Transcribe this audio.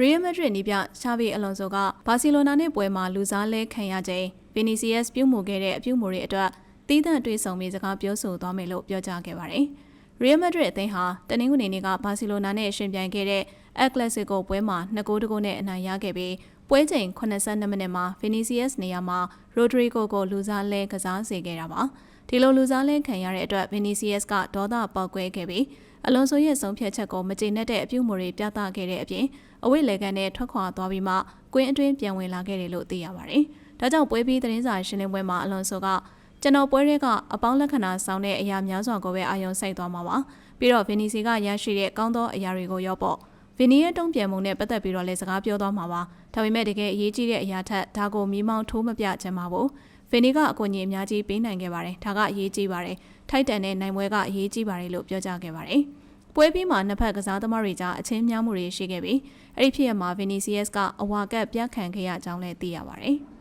ရီယယ်မက်ဒရစ်နီးပြရှာဗီအလွန်ဆိုကဘာစီလိုနာနဲ့ပွဲမှာလူစားလဲခံရချိန်ဗီနီစီယက်စ်ပြုတ်မှုခဲ့တဲ့အပြုတ်မှုတွေအတွက်တီးသန့်တွေးဆောင်ပြီးစကားပြောဆိုသွားမယ်လို့ပြောကြားခဲ့ပါတယ်။ရီယယ်မက်ဒရစ်အသင်းဟာတနင်္ဂနွေနေ့ကဘာစီလိုနာနဲ့ရှင်ပြိုင်ခဲ့တဲ့အက်ကလစ်ကိုပွဲမှာ2ဂိုးတဂိုးနဲ့အနိုင်ရခဲ့ပြီးပွဲချိန်82မိနစ်မှာဗီနီစီယက်စ်နေရာမှာရိုဒရီဂိုကိုလူစားလဲကစားစေခဲ့တာပါ။ ဒီလိုလူစားလဲခံရတဲ့အတွက်ဗီနီစီယက်စ်ကဒေါသပေါက်ကွဲခဲ့ပြီးအလွန်ဆိုရဲ့ဆုံးဖြတ်ချက်ကိုမကျေနပ်တဲ့အပြုအမူတွေပြသခဲ့တဲ့အပြင်အဝိလေကန်နဲ့ထွက်ခွာသွားပြီးမှကွင်းအတွင်းပြန်ဝင်လာခဲ့တယ်လို့သိရပါတယ်။ဒါကြောင့်ပွဲပြီးသတင်းစာရှင်းလင်းပွဲမှာအလွန်ဆိုကကျွန်တော်ပွဲတွေကအပေါင်းလက္ခဏာဆောင်တဲ့အရာများစွာကိုပဲအာရုံစိုက်သွားမှာပါ။ပြီးတော့ဗီနီစီကရရှိတဲ့ကောင်းသောအရာတွေကိုရောပေါ့ဗီနီရဲ့တုံ့ပြန်မှုနဲ့ပတ်သက်ပြီးတော့လည်းစကားပြောသွားမှာပါ။ဒါပေမဲ့တကယ်အရေးကြီးတဲ့အရာထက်ဒါကိုမီးမောင်းထိုးမပြချင်ပါဘူး။ ဗီနီကအကူအညီအများကြီးပေးနိုင်ခဲ့ပါတယ်။ဒါကအရေးကြီးပါတယ်။ထိုက်တန်တဲ့နိုင်ပွဲကအရေးကြီးပါတယ်လို့ပြောကြားခဲ့ပါတယ်။ပွဲပြီးမှာနှစ်ဖက်ကစားသမားတွေကြားအချင်းများမှုတွေရှိခဲ့ပြီးအဲ့ဒီဖြစ်ရမှာဗီနီစီယက်စ်ကအဝါကပ်ပြတ်ခံခဲ့ရကြောင်းလည်းသိရပါတယ်။